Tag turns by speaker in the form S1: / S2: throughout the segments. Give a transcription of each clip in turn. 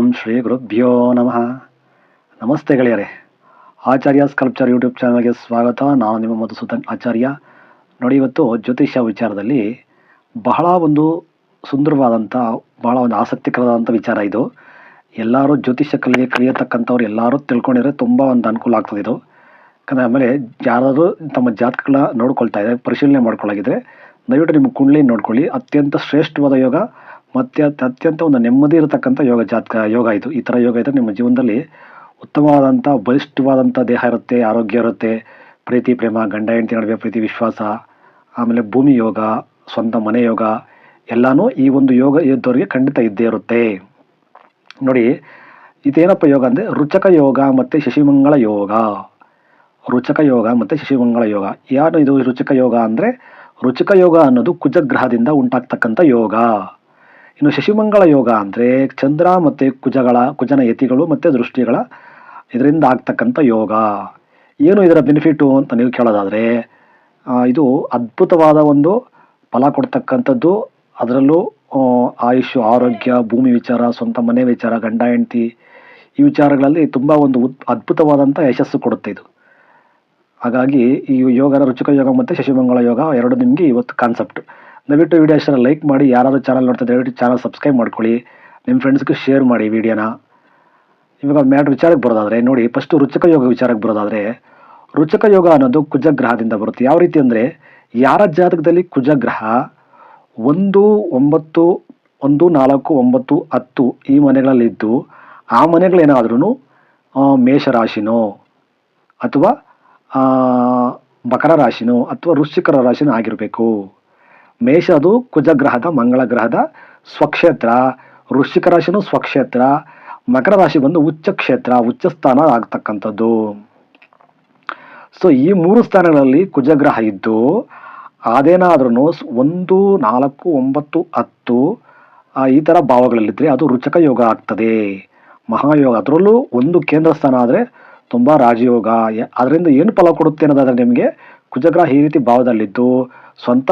S1: ಓಂ ಶ್ರೀ ಗುರುಭ್ಯೋ ನಮಃ. ನಮಸ್ತೆ ಗೆಳೆಯರೆ. ಆಚಾರ್ಯ ಸ್ಕಲ್ಪ್ಚರ್ ಯೂಟ್ಯೂಬ್ ಚಾನಲ್ಗೆ ಸ್ವಾಗತ. ನಾನು ನಿಮ್ಮ ಮಧುಸೂದನ್ ಆಚಾರ್ಯ. ನೋಡಿ, ಇವತ್ತು ಜ್ಯೋತಿಷ್ಯ ವಿಚಾರದಲ್ಲಿ ಬಹಳ ಒಂದು ಸುಂದರವಾದಂಥ, ಬಹಳ ಒಂದು ಆಸಕ್ತಿಕರವಾದಂಥ ವಿಚಾರ ಇದು. ಎಲ್ಲರೂ ಜ್ಯೋತಿಷ್ಯ ಕಲಿಗೆ ಕಲಿಯತಕ್ಕಂಥವ್ರು ಎಲ್ಲರೂ ತಿಳ್ಕೊಂಡಿದ್ರೆ ತುಂಬ ಒಂದು ಅನುಕೂಲ ಆಗ್ತದೆ ಇದು. ಯಾಕಂದರೆ ಆಮೇಲೆ ಯಾರಾದರೂ ತಮ್ಮ ಜಾತಕಗಳ ನೋಡ್ಕೊಳ್ತಾ ಇದ್ದಾರೆ ಪರಿಶೀಲನೆ ಮಾಡ್ಕೊಳ್ಳಾಗಿದ್ದರೆ ದಯವಿಟ್ಟು ನಿಮ್ಮ ಕುಂಡ್ಲಿ ನೋಡ್ಕೊಳ್ಳಿ. ಅತ್ಯಂತ ಶ್ರೇಷ್ಠವಾದ ಯೋಗ ಮತ್ತು ಅತ್- ಅತ್ಯಂತ ಒಂದು ನೆಮ್ಮದಿ ಇರತಕ್ಕಂಥ ಯೋಗ ಜಾತಕ, ಯೋಗ ಇದು. ಈ ಥರ ಯೋಗ ಇದ್ದರೆ ನಿಮ್ಮ ಜೀವನದಲ್ಲಿ ಉತ್ತಮವಾದಂಥ, ಬಲಿಷ್ಠವಾದಂಥ ದೇಹ ಇರುತ್ತೆ, ಆರೋಗ್ಯ ಇರುತ್ತೆ. ಪ್ರೀತಿ, ಪ್ರೇಮ, ಗಂಡ, ಹೆಂಡತಿ ನಡುವೆ ಪ್ರೀತಿ, ವಿಶ್ವಾಸ, ಆಮೇಲೆ ಭೂಮಿ ಯೋಗ, ಸ್ವಂತ ಮನೆ ಯೋಗ, ಎಲ್ಲನೂ ಈ ಒಂದು ಯೋಗ ಇದ್ದವರಿಗೆ ಖಂಡಿತ ಇದ್ದೇ ಇರುತ್ತೆ. ನೋಡಿ, ಇದೇನಪ್ಪ ಯೋಗ ಅಂದರೆ ರುಚಕ ಯೋಗ ಮತ್ತು ಶಶಿಮಂಗಳ ಯೋಗ. ರುಚಕ ಯೋಗ ಮತ್ತು ಶಶಿಮಂಗಳ ಯೋಗ. ಯಾರು ಇದು ರುಚಕ ಯೋಗ ಅಂದರೆ ರುಚಕ ಯೋಗ ಅನ್ನೋದು ಕುಜಗ್ರಹದಿಂದ ಉಂಟಾಗ್ತಕ್ಕಂಥ ಯೋಗ. ಇನ್ನು ಶಶಿಮಂಗಳ ಯೋಗ ಅಂದರೆ ಚಂದ್ರ ಮತ್ತು ಕುಜಗಳ, ಕುಜನ ಯತಿಗಳು ಮತ್ತು ದೃಷ್ಟಿಗಳ ಇದರಿಂದ ಆಗ್ತಕ್ಕಂಥ ಯೋಗ. ಏನು ಇದರ ಬೆನಿಫಿಟ್ಟು ಅಂತ ನೀವು ಕೇಳೋದಾದರೆ ಇದು ಅದ್ಭುತವಾದ ಒಂದು ಫಲ ಕೊಡ್ತಕ್ಕಂಥದ್ದು. ಅದರಲ್ಲೂ ಆಯುಷ್ಯ ಆರೋಗ್ಯ, ಭೂಮಿ ವಿಚಾರ, ಸ್ವಂತ ಮನೆ ವಿಚಾರ, ಗಂಡ, ಹೆಂಡತಿ ಈ ವಿಚಾರಗಳಲ್ಲಿ ತುಂಬ ಒಂದು ಉತ್ ಅದ್ಭುತವಾದಂಥ ಯಶಸ್ಸು ಕೊಡುತ್ತೆ ಇದು. ಹಾಗಾಗಿ ಈ ಯೋಗನ ರುಚಿಕ ಯೋಗ ಮತ್ತು ಶಶಿಮಂಗಳ ಯೋಗ ಎರಡು ನಿಮಗೆ ಇವತ್ತು ಕಾನ್ಸೆಪ್ಟ್ ದಯವಿಟ್ಟು ವಿಡಿಯೋ ಇಷ್ಟ ಲೈಕ್ ಮಾಡಿ, ಯಾರಾದರೂ ಚಾನಲ್ ನೋಡ್ತಾ ದಯವಿಟ್ಟು ಚಾನಲ್ ಸಬ್ಸ್ಕ್ರೈಬ್ ಮಾಡ್ಕೊಳ್ಳಿ. ನಿಮ್ಮ ಫ್ರೆಂಡ್ಸ್ಗೂ ಶೇರ್ ಮಾಡಿ ವಿಡಿಯೋನ. ಇವಾಗ ಮ್ಯಾಟ್ ವಿಚಾರಕ್ಕೆ ಬರೋದಾದರೆ, ನೋಡಿ ಫಸ್ಟು ರುಚಕ ಯೋಗ ವಿಚಾರಕ್ಕೆ ಬರೋದಾದರೆ, ರುಚಕ ಯೋಗ ಅನ್ನೋದು ಕುಜಗ್ರಹದಿಂದ ಬರುತ್ತೆ. ಯಾವ ರೀತಿ ಅಂದರೆ, ಯಾರ ಜಾತಕದಲ್ಲಿ ಕುಜಗ್ರಹ ಒಂದು, ಒಂಬತ್ತು, ಒಂದು, ನಾಲ್ಕು, ಒಂಬತ್ತು, ಹತ್ತು ಈ ಮನೆಗಳಲ್ಲಿದ್ದು ಆ ಮನೆಗಳೇನಾದ್ರೂ ಮೇಷರಾಶಿನೋ ಅಥವಾ ಮಕರ ರಾಶಿನೋ ಅಥವಾ ವೃಶ್ಚಿಕರ ರಾಶಿನೋ ಆಗಿರಬೇಕು. ಮೇಷ ಅದು ಕುಜಗ್ರಹದ ಮಂಗಳ ಗ್ರಹದ ಸ್ವಕ್ಷೇತ್ರ, ವೃಶ್ಚಿಕ ರಾಶಿನೂ ಸ್ವಕ್ಷೇತ್ರ, ಮಕರ ರಾಶಿ ಬಂದು ಉಚ್ಚ ಕ್ಷೇತ್ರ, ಉಚ್ಚ ಸ್ಥಾನ ಆಗ್ತಕ್ಕಂಥದ್ದು. ಸೊ ಈ ಮೂರು ಸ್ಥಾನಗಳಲ್ಲಿ ಕುಜಗ್ರಹ ಇದ್ದು ಅದೇನಾದ್ರೂ ಒಂದು, ನಾಲ್ಕು, ಒಂಬತ್ತು, ಹತ್ತು ಈ ಥರ ಭಾವಗಳಲ್ಲಿದ್ದರೆ ಅದು ರುಚಕ ಯೋಗ ಆಗ್ತದೆ. ಮಹಾಯೋಗ, ಅದರಲ್ಲೂ ಒಂದು ಕೇಂದ್ರ ಸ್ಥಾನ ಆದರೆ ತುಂಬ ರಾಜಯೋಗ. ಅದರಿಂದ ಏನು ಫಲ ಕೊಡುತ್ತೆ ಅನ್ನೋದಾದರೆ ನಿಮಗೆ ಕುಜಗ್ರಹ ಈ ರೀತಿ ಭಾವದಲ್ಲಿದ್ದು ಸ್ವಂತ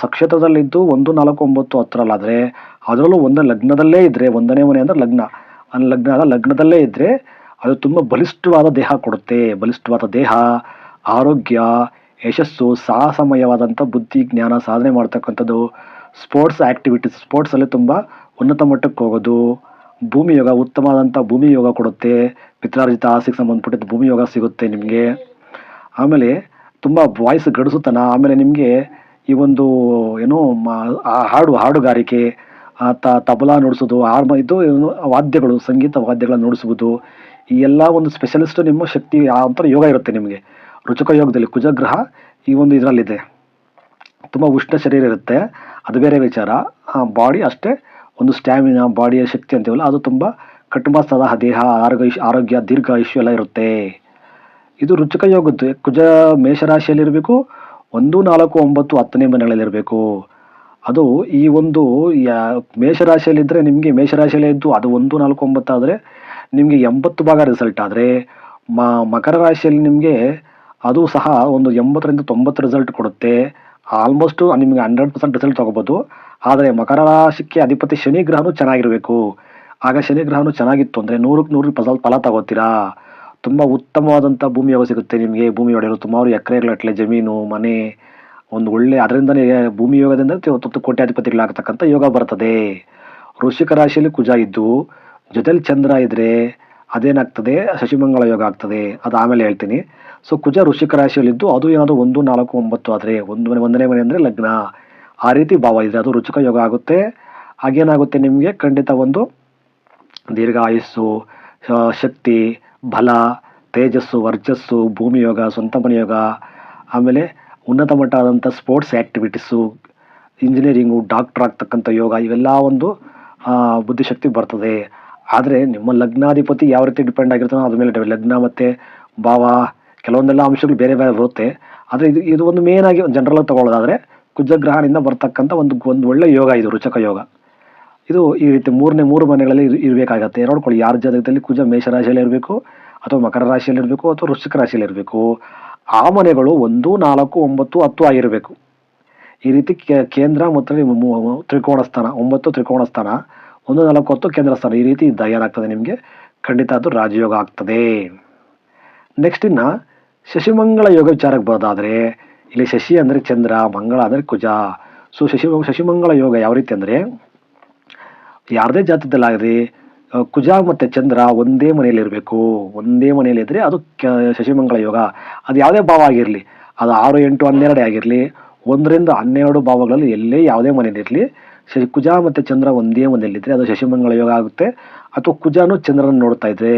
S1: ಸಕ್ಷೇತ್ರದಲ್ಲಿದ್ದು ಒಂದು, ನಾಲ್ಕು, ಒಂಬತ್ತು ಹತ್ತರಲ್ಲಾದರೆ ಅದರಲ್ಲೂ ಒಂದು ಲಗ್ನದಲ್ಲೇ ಇದ್ದರೆ ಒಂದನೇ ಮನೆ ಅಂದರೆ ಲಗ್ನ. ಲಗ್ನ ಲಗ್ನದಲ್ಲೇ ಇದ್ದರೆ ಅದು ತುಂಬ ಬಲಿಷ್ಠವಾದ ದೇಹ ಕೊಡುತ್ತೆ. ಬಲಿಷ್ಠವಾದ ದೇಹ, ಆರೋಗ್ಯ, ಯಶಸ್ಸು ಸಾಹಸಮಯವಾದಂಥ ಬುದ್ಧಿ, ಜ್ಞಾನ, ಸಾಧನೆ ಮಾಡ್ತಕ್ಕಂಥದ್ದು ಸ್ಪೋರ್ಟ್ಸ್ ಆ್ಯಕ್ಟಿವಿಟೀಸ್ ಸ್ಪೋರ್ಟ್ಸಲ್ಲಿ ತುಂಬ ಉನ್ನತ ಮಟ್ಟಕ್ಕೆ ಹೋಗೋದು. ಭೂಮಿ ಯೋಗ, ಉತ್ತಮವಾದಂಥ ಭೂಮಿ ಯೋಗ ಕೊಡುತ್ತೆ. ಪಿತ್ರಾರ್ಜಿತ ಆಸೆಗೆ ಸಂಬಂಧಪಟ್ಟಿದ್ದು ಭೂಮಿ ಯೋಗ ಸಿಗುತ್ತೆ ನಿಮಗೆ. ಆಮೇಲೆ ತುಂಬ ವಾಯ್ಸ್ ಗಡಿಸುತ್ತಾನ ಆಮೇಲೆ ನಿಮಗೆ ಈ ಒಂದು ಏನು ಮಾ ಹಾಡು, ಹಾಡುಗಾರಿಕೆ ತಬಲಾ ನುಡಿಸೋದು ಹಾರ್ಮ ಇದು ವಾದ್ಯಗಳು, ಸಂಗೀತ ವಾದ್ಯಗಳನ್ನು ನುಡಿಸುವುದು, ಈ ಎಲ್ಲ ಒಂದು ಸ್ಪೆಷಲಿಸ್ಟ್ ನಿಮ್ಮ ಶಕ್ತಿ, ಆ ಒಂಥರ ಯೋಗ ಇರುತ್ತೆ ನಿಮಗೆ. ರುಚಕ ಯೋಗದಲ್ಲಿ ಕುಜಗ್ರಹ ಈ ಒಂದು ಇದರಲ್ಲಿದೆ. ತುಂಬ ಉಷ್ಣ ಶರೀರ ಇರುತ್ತೆ. ಅದು ಬೇರೆ ವಿಚಾರ. ಬಾಡಿ ಅಷ್ಟೇ ಒಂದು ಸ್ಟ್ಯಾಮಿನಾ ಬಾಡಿಯ ಶಕ್ತಿ ಅಂತೀವಲ್ಲ, ಅದು ತುಂಬ ಕಟ್ಟುಮಸ್ತಾದ ದೇಹ, ಆರೋಗ್ಯ ಆರೋಗ್ಯ ದೀರ್ಘಾಯುಷ್ಯ ಎಲ್ಲ ಇರುತ್ತೆ. ಇದು ರುಚಕ ಯೋಗದ್ದು ಕುಜ ಮೇಷರಾಶಿಯಲ್ಲಿರಬೇಕು, ಒಂದು, ನಾಲ್ಕು, ಒಂಬತ್ತು, ಹತ್ತನೇ ಮನೆಗಳಲ್ಲಿರಬೇಕು ಅದು ಈ ಒಂದು ಯಾ- ಮೇಷರಾಶಿಯಲ್ಲಿದ್ದರೆ ನಿಮಗೆ ಮೇಷರಾಶಿಯಲ್ಲೇ ಇದ್ದು ಅದು ಒಂದು, ನಾಲ್ಕು ಒಂಬತ್ತು ಆದರೆ ನಿಮಗೆ ಎಂಬತ್ತು ಭಾಗ ರಿಸಲ್ಟ್ ಆದರೆ, ಮ ಮಕರ ರಾಶಿಯಲ್ಲಿ ನಿಮಗೆ ಅದು ಸಹ ಒಂದು ಎಂಬತ್ತರಿಂದ ತೊಂಬತ್ತು ರಿಸಲ್ಟ್ ಕೊಡುತ್ತೆ. ಆಲ್ಮೋಸ್ಟು ನಿಮಗೆ ಹಂಡ್ರೆಡ್ ಪರ್ಸೆಂಟ್ ರಿಸಲ್ಟ್ ತೊಗೋಬೋದು. ಆದರೆ ಮಕರ ರಾಶಿಗೆ ಅಧಿಪತಿ ಶನಿ ಗ್ರಹನೂ ಚೆನ್ನಾಗಿರಬೇಕು. ಆಗ ಶನಿ ಗ್ರಹನೂ ಚೆನ್ನಾಗಿತ್ತು ಅಂದರೆ ನೂರಕ್ಕೆ ನೂರು ಫಲ ಫಲ ತಗೋತೀರಾ? ತುಂಬ ಉತ್ತಮವಾದಂಥ ಭೂಮಿ ಯೋಗ ಸಿಗುತ್ತೆ ನಿಮಗೆ. ಭೂಮಿ ಒಡೆಯಲು ಸುಮಾರು ಎಕರೆಗಳಟ್ಲೆ ಜಮೀನು, ಮನೆ, ಒಂದು ಒಳ್ಳೆ ಅದರಿಂದನೇ ಭೂಮಿ ಯೋಗದಿಂದ ಕೋಟ್ಯಾಧಿಪತಿಗಳಾಗತಕ್ಕಂಥ ಯೋಗ ಬರ್ತದೆ. ವೃಶ್ಚಿಕ ರಾಶಿಯಲ್ಲಿ ಕುಜ ಇದ್ದು, ಜೊತೆಲಿ ಚಂದ್ರ ಇದ್ದರೆ ಅದೇನಾಗ್ತದೆ? ಶಶಿಮಂಗಳ ಯೋಗ ಆಗ್ತದೆ. ಅದು ಆಮೇಲೆ ಹೇಳ್ತೀನಿ. ಸೊ ಕುಜ ವೃಶ್ಚಿಕ ರಾಶಿಯಲ್ಲಿದ್ದು ಅದು ಏನಾದರೂ ಒಂದು, ನಾಲ್ಕು, ಒಂಬತ್ತು ಆದರೆ ಒಂದು ಮನೆ ಒಂದನೇ ಮನೆ ಅಂದರೆ ಲಗ್ನ. ಆ ರೀತಿ ಭಾವ ಇದೆ ಅದು ರುಚಿಕ ಯೋಗ ಆಗುತ್ತೆ. ಹಾಗೇನಾಗುತ್ತೆ ನಿಮಗೆ? ಖಂಡಿತ ಒಂದು ದೀರ್ಘ ಆಯುಸ್ಸು ಶಕ್ತಿ ಬಲ, ತೇಜಸ್ಸು ವರ್ಚಸ್ಸು ಭೂಮಿ ಯೋಗ ಸ್ವಂತ ಮನೆ ಯೋಗ ಆಮೇಲೆ ಉನ್ನತ ಮಟ್ಟ ಆದಂಥ ಸ್ಪೋರ್ಟ್ಸ್ ಆ್ಯಕ್ಟಿವಿಟೀಸು ಇಂಜಿನಿಯರಿಂಗು ಡಾಕ್ಟರ್ ಆಗ್ತಕ್ಕಂಥ ಯೋಗ, ಇವೆಲ್ಲ ಒಂದು ಬುದ್ಧಿಶಕ್ತಿ ಬರ್ತದೆ ಆದರೆ ನಿಮ್ಮ ಲಗ್ನಾಧಿಪತಿ ಯಾವ ರೀತಿ ಡಿಪೆಂಡ್ ಆಗಿರ್ತಾನೋ ಅದ್ರ ಮೇಲೆ. ಲಗ್ನ ಮತ್ತು ಭಾವ, ಕೆಲವೊಂದೆಲ್ಲ ಅಂಶಗಳು ಬೇರೆ ಬೇರೆ ಬರುತ್ತೆ ಆದರೆ ಇದು ಇದು ಒಂದು ಮೇನ್ ಆಗಿ ಜನರಲ್ ತಗೊಳ್ಳೋದಾದರೆ ಕುಜಗ್ರಹದಿಂದ ಬರ್ತಕ್ಕಂಥ ಒಂದು ಒಂದು ಒಳ್ಳೆಯ ಯೋಗ ಇದು, ರುಚಕ ಯೋಗ ಇದು ಈ ರೀತಿ ಮೂರನೇ ಮೂರು ಮನೆಗಳಲ್ಲಿ ಇರಬೇಕಾಗತ್ತೆ. ನೋಡ್ಕೊಳ್ಳಿ, ಯಾರ ಜಾತಕದಲ್ಲಿ ಕುಜ ಮೇಷರಾಶಿಯಲ್ಲಿ ಇರಬೇಕು, ಅಥವಾ ಮಕರ ರಾಶಿಯಲ್ಲಿ ಇರಬೇಕು, ಅಥವಾ ವೃಶ್ಚಿಕ ರಾಶಿಯಲ್ಲಿ ಇರಬೇಕು, ಆ ಮನೆಗಳು ಒಂದು, ನಾಲ್ಕು, ಒಂಬತ್ತು, ಹತ್ತು ಆಗಿರಬೇಕು. ಈ ರೀತಿ ಕೇಂದ್ರ ಮತ್ತು ತ್ರಿಕೋಣ ಸ್ಥಾನ, ಒಂಬತ್ತು ತ್ರಿಕೋಣ ಸ್ಥಾನ, ಒಂದು, ನಾಲ್ಕು, ಹತ್ತು ಕೇಂದ್ರ ಸ್ಥಾನ, ಈ ರೀತಿ ಇದ್ದಾಗ ಏನಾಗ್ತದೆ ನಿಮಗೆ? ಖಂಡಿತ ಅದು ರಾಜಯೋಗ ಆಗ್ತದೆ. ನೆಕ್ಸ್ಟ್ ಇನ್ನು, ಶಶಿಮಂಗಳ ಯೋಗ ವಿಚಾರಕ್ಕೆ ಬರೋದಾದರೆ, ಇಲ್ಲಿ ಶಶಿ ಅಂದರೆ ಚಂದ್ರ, ಮಂಗಳ ಅಂದರೆ ಕುಜ. ಸೊ ಶಶಿ, ಶಶಿಮಂಗಳ ಯೋಗ ಯಾವ ರೀತಿ ಅಂದರೆ ಯಾರದೇ ಜಾತದಲ್ಲಾಗಲಿ ಕುಜ ಮತ್ತು ಚಂದ್ರ ಒಂದೇ ಮನೆಯಲ್ಲಿ ಇರಬೇಕು. ಒಂದೇ ಮನೆಯಲ್ಲಿ ಇದ್ದರೆ ಅದು ಕ, ಶಶಿಮಂಗಳ ಯೋಗ. ಅದು ಯಾವುದೇ ಭಾವ ಆಗಿರಲಿ, ಅದು ಆರು, ಎಂಟು, ಹನ್ನೆರಡೇ ಆಗಿರಲಿ, ಒಂದರಿಂದ ಹನ್ನೆರಡು ಭಾವಗಳಲ್ಲಿ ಎಲ್ಲೇ ಯಾವುದೇ ಮನೆಯಲ್ಲಿರಲಿ ಶಶಿ, ಕುಜ ಮತ್ತು ಚಂದ್ರ ಒಂದೇ ಮನೆಯಲ್ಲಿದ್ದರೆ ಅದು ಶಶಿಮಂಗಳ ಯೋಗ ಆಗುತ್ತೆ. ಅಥವಾ ಕುಜಾನು ಚಂದ್ರನ ನೋಡ್ತಾ ಇದ್ರೆ,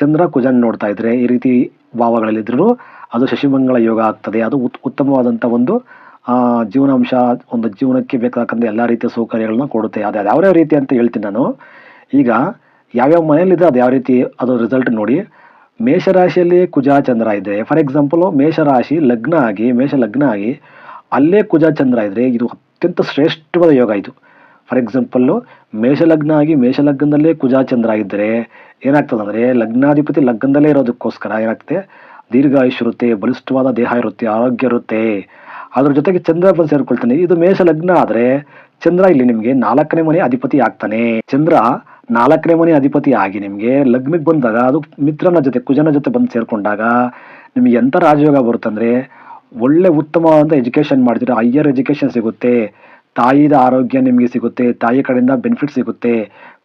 S1: ಚಂದ್ರ ಕುಜನ್ ನೋಡ್ತಾ ಇದ್ರೆ ಈ ರೀತಿ ಭಾವಗಳಲ್ಲಿದ್ರೂ ಅದು ಶಶಿಮಂಗಳ ಯೋಗ ಆಗ್ತದೆ. ಅದು ಉತ್, ಉತ್ತಮವಾದಂಥ ಒಂದು ಜೀವನಾಂಶ, ಒಂದು ಜೀವನಕ್ಕೆ ಬೇಕಾಗಂಥ ಎಲ್ಲ ರೀತಿಯ ಸೌಕರ್ಯಗಳನ್ನ ಕೊಡುತ್ತೆ. ಅದು ಯಾವ್ಯಾವ ರೀತಿ ಅಂತ ಹೇಳ್ತೀನಿ ನಾನು. ಈಗ ಯಾವ್ಯಾವ ಮನೆಯಲ್ಲಿದೆ ಅದು ಯಾವ ರೀತಿ ಅದು ರಿಸಲ್ಟ್ ನೋಡಿ. ಮೇಷರಾಶಿಯಲ್ಲಿ ಕುಜ ಚಂದ್ರ ಇದ್ದರೆ ಫಾರ್ ಎಕ್ಸಾಂಪಲ್ ಮೇಷರಾಶಿ ಲಗ್ನ ಆಗಿ, ಮೇಷ ಲಗ್ನ ಆಗಿ, ಅಲ್ಲೇ ಕುಜ ಚಂದ್ರ ಇದ್ದರೆ ಇದು ಅತ್ಯಂತ ಶ್ರೇಷ್ಠವಾದ ಯೋಗ ಇದು. ಫಾರ್ ಎಕ್ಸಾಂಪಲ್ಲು ಮೇಷಲಗ್ನ ಆಗಿ ಮೇಷ ಲಗ್ನದಲ್ಲೇ ಕುಜ ಚಂದ್ರ ಇದ್ದರೆ ಏನಾಗ್ತದೆ ಅಂದರೆ ಲಗ್ನಾಧಿಪತಿ ಲಗ್ನದಲ್ಲೇ ಇರೋದಕ್ಕೋಸ್ಕರ ಏನಾಗ್ತದೆ? ದೀರ್ಘಾಯುಷ್ ಇರುತ್ತೆ, ಬಲಿಷ್ಠವಾದ ದೇಹ ಇರುತ್ತೆ, ಆರೋಗ್ಯ ಇರುತ್ತೆ. ಅದ್ರ ಜೊತೆಗೆ ಚಂದ್ರ ಬಂದು ಸೇರ್ಕೊಳ್ತಾನೆ. ಇದು ಮೇಷ ಲಗ್ನ ಆದರೆ ಚಂದ್ರ ಇಲ್ಲಿ ನಿಮಗೆ ನಾಲ್ಕನೇ ಮನೆ ಅಧಿಪತಿ ಆಗ್ತಾನೆ. ಚಂದ್ರ ನಾಲ್ಕನೇ ಮನೆ ಅಧಿಪತಿ ಆಗಿ ನಿಮಗೆ ಲಗ್ನಕ್ಕೆ ಬಂದಾಗ, ಅದು ಮಿತ್ರನ ಜೊತೆ, ಕುಜನ ಜೊತೆ ಬಂದು ಸೇರ್ಕೊಂಡಾಗ ನಿಮಗೆ ಎಂಥ ರಾಜಯೋಗ ಬರುತ್ತಂದ್ರೆ ಒಳ್ಳೆ ಉತ್ತಮವಾದ ಎಜುಕೇಶನ್ ಮಾಡ್ತೀರಾ ಹೈಯರ್ ಎಜುಕೇಶನ್ ಸಿಗುತ್ತೆ. ತಾಯಿದ ಆರೋಗ್ಯ ನಿಮಗೆ ಸಿಗುತ್ತೆ, ತಾಯಿ ಕಡೆಯಿಂದ ಬೆನಿಫಿಟ್ ಸಿಗುತ್ತೆ,